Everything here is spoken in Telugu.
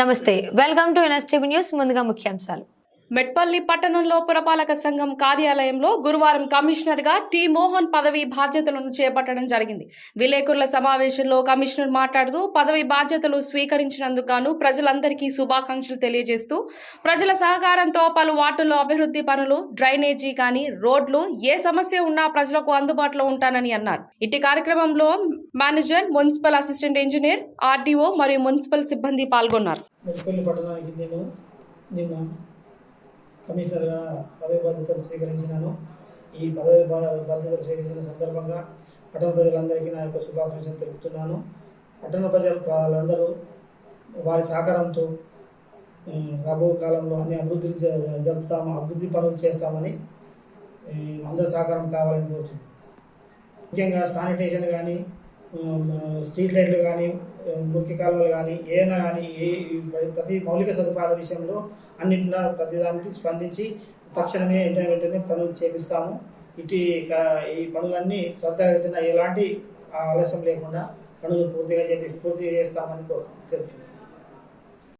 నమస్తే వెల్కమ్ టు ఎన్ఎస్టీవీ న్యూస్ ముందుగా ముఖ్యాంశాలు. మెట్పల్లి పట్టణంలో పురపాలక సంఘం కార్యాలయంలో గురువారం కమిషనర్గా టి మోహన్ పదవి బాధ్యతలను చేపట్టడం జరిగింది. విలేకరుల సమావేశంలో కమిషనర్ మాట్లాడుతూ పదవి బాధ్యతలు స్వీకరించినందుకు గాను ప్రజలందరికీ శుభాకాంక్షలు తెలియజేస్తూ ప్రజల సహకారంతో పలు వార్డుల్లో అభివృద్ధి పనులు డ్రైనేజీ కానీ రోడ్లు ఏ సమస్య ఉన్నా ప్రజలకు అందుబాటులో ఉంటానని అన్నారు. ఇట్టి కార్యక్రమంలో manager municipal assistant engineer RDO మరియు మున్సిపల్ సిబ్బంది పాల్గొన్నారు. మెట్పల్లి పట్టణానికి నేను నిన్న కమిషనర్గా పదవి బాధ్యతలు స్వీకరించినాను. ఈ పదవి బా- బాధ్యతలు స్వీకరించిన సందర్భంగా పట్టణ ప్రజలందరికీ నా యొక్క శుభాకాంక్షలు తెలుపుతున్నాను. పట్టణ ప్రజలు వాళ్ళందరూ వారి సహకారంతో రాబో కాలంలో అన్ని అభివృద్ధి జరుపుతాము అభివృద్ధి పనులు చేస్తామని అందరి సహకారం కావాలని కోరుతున్నాను ముఖ్యంగా శానిటేషన్ కానీ స్ట్రీట్ లైట్లు కానీ మురికి కాలువలు కానీ ఏమైనా కానీ ఏ ప్రతి మౌలిక సదుపాయాల విషయంలో అన్నింటిలో ప్రతిదానికి స్పందించి తక్షణమే వెంటనే వెంటనే పనులు చేపిస్తాము. ఇటు ఈ పనులన్నీ త్వరితగతిన ఎలాంటి ఆలస్యం లేకుండా పనులు పూర్తిగా చెప్పి పూర్తి చేస్తామని కోరు తెలుపుతున్నాను